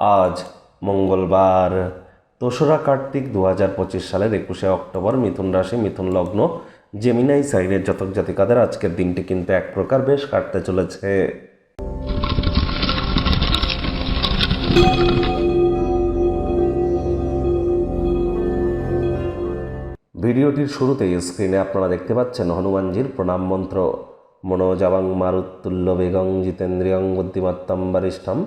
আজ মঙ্গলবার, দোসরা কার্তিক দু হাজার পঁচিশ সালের একুশে অক্টোবর মিথুন রাশি, মিথুন লগ্ন জেমিনাই সাইনের জাতক জাতিকাদের আজকের দিনটি কিন্তু এক প্রকার বেশ কাটতে চলেছে। ভিডিওটির শুরুতেই স্ক্রিনে আপনারা দেখতে পাচ্ছেন হনুমানজির প্রণাম মন্ত্র। মনোজাবাং মারুত্তুল্য বেগং জিতেন্দ্রিয়ং বুদ্ধিমত্তম বরিষ্ঠম।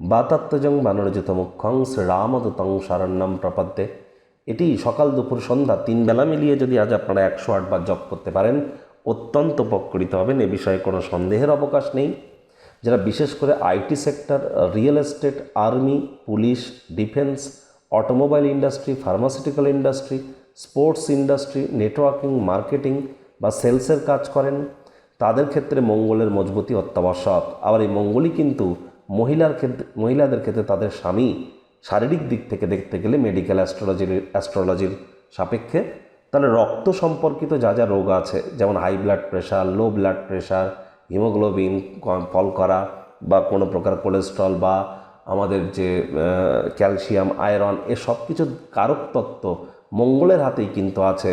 বাতাত্মজং বানরজিত মুখ্যং শ্রীরামদূতং শরণ্যম প্রপদ্যে। এটি সকাল দুপুর সন্ধ্যা তিন বেলা মিলিয়ে যদি আজ আপনারা একশো আটবার জপ করতে পারেন, অত্যন্ত উপকৃত হবেন, এ বিষয়ে কোনো সন্দেহের অবকাশ নেই। যারা বিশেষ করে IT sector, real estate, army, police, defence, automobile industry, pharmaceutical industry, sports industry, networking, marketing বা সেলসের কাজ করেন, তাদের ক্ষেত্রে মঙ্গলের মজবুতি অত্যাবশ্যক। আবার এই মঙ্গলই কিন্তু মহিলার ক্ষেত্রে, মহিলাদের ক্ষেত্রে তাদের স্বামী শারীরিক দিক থেকে দেখতে গেলে মেডিকেল অ্যাস্ট্রোলজির অ্যাস্ট্রোলজির সাপেক্ষে তাহলে রক্ত সম্পর্কিত যা যা রোগ আছে, যেমন high blood pressure low blood pressure haemoglobin fall করা বা কোনো প্রকার কোলেস্ট্রল বা আমাদের যে ক্যালসিয়াম আয়রন এ সব কিছুর কারক তত্ত্ব মঙ্গলের হাতেই কিন্তু আছে।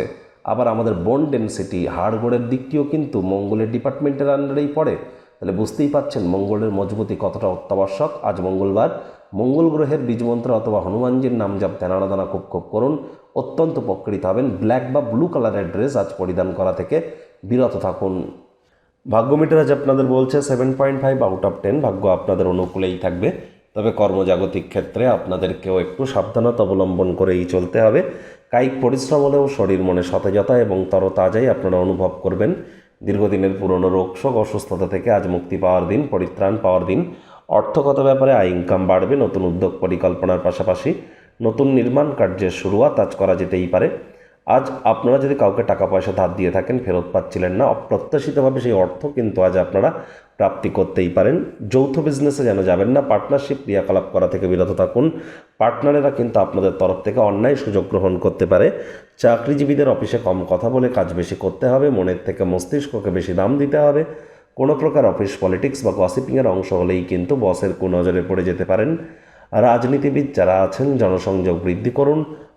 আবার আমাদের বোন ডেন্সিটি হাড়গোড়ের দিকটিও কিন্তু মঙ্গলের ডিপার্টমেন্টের আন্ডারেই পড়ে। তাহলে বুঝতেই পাচ্ছেন মঙ্গলের মজবুতি কতটা অত্যাবশ্যক। আজ মঙ্গলবার, মঙ্গল গ্রহের বীজমন্ত্র অথবা হনুমানজির নাম জপ ধ্যানারাধনা খুব খুব করুন। অত্যন্ত উপকৃত হবেন। ব্ল্যাক বা ব্লু কালারের ড্রেস আজ পরিধান করা থেকে বিরত থাকুন। ভাগ্য মিটার আজ আপনাদের বলছে seven point five out of ten ভাগ্য আপনাদের অনুকূলেই থাকবে। তবে কর্মজাগতিক ক্ষেত্রে আপনাদেরকেও একটু সাবধানতা অবলম্বন করেই চলতে হবে। কায়িক পরিশ্রম হলেও শরীর মনে সতেজতা এবং তরতাজাই আপনারা অনুভব করবেন। দীর্ঘদিনের পুরনো রোগ শোক অসুস্থতা থেকে আজ মুক্তি পাওয়ার দিন, পরিত্রাণ পাওয়ার দিন। অর্থগত ব্যাপারে আয়, ইনকাম বাড়বে, নতুন উদ্যোগ পরিকল্পনার পাশাপাশি নতুন নির্মাণ কার্যের শুরুয়াত আজ করা যেতেই পারে। আজ আপনারা যদি কাউকে টাকা পয়সা ধার দিয়ে থাকেন, ফেরত পাচ্ছিলেন না, অপ্রত্যাশিতভাবে সেই অর্থ কিন্তু আজ আপনারা প্রাপ্তি করতেই পারেন। যৌথ বিজনেসে যেন যাবেন না পার্টনারশিপ ক্রিয়াকলাপ করা থেকে বিরত থাকুন। পার্টনারেরা কিন্তু আপনাদের তরফ থেকে অন্যায় সুযোগ গ্রহণ করতে পারে। চাকরিজীবীদের অফিসে কম কথা বলে কাজ বেশি করতে হবে, মনের থেকে মস্তিষ্ককে বেশি দাম দিতে হবে। কোনো প্রকার অফিস পলিটিক্স বা গসিপিংয়ের অংশ হলেই কিন্তু বসের কুনজরে পড়ে যেতে পারেন। রাজনীতিবিদ যারা আছেন, জনসংযোগ বৃদ্ধি করুন।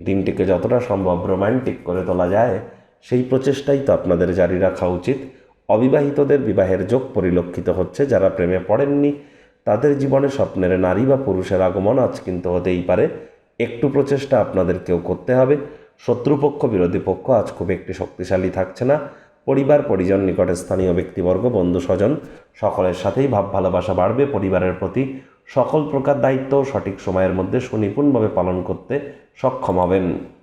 দিনটিকে যতটা সম্ভব রোমান্টিক করে তোলা যায়, সেই প্রচেষ্টাই তো আপনাদের জারি রাখা উচিত। অবিবাহিতদের বিবাহের যোগ পরিলক্ষিত হচ্ছে, যারা প্রেমে পড়েননি, তাদের জীবনে স্বপ্নের নারী বা পুরুষের আগমন আজ কিন্তু হতেই পারে। একটু প্রচেষ্টা আপনাদেরকেও করতে হবে। শত্রুপক্ষ, বিরোধী পক্ষ আজ খুব একটি শক্তিশালী থাকছে না। পরিবার, পরিজন নিকটে স্থানীয় ব্যক্তিবর্গ বন্ধু স্বজন সকলের সাথেই ভাব ভালোবাসা বাড়বে। পরিবারের প্রতি সকল প্রকার দায়িত্ব সঠিক সময়ের মধ্যে সুনিপুণভাবে পালন করতে সক্ষম হবেন।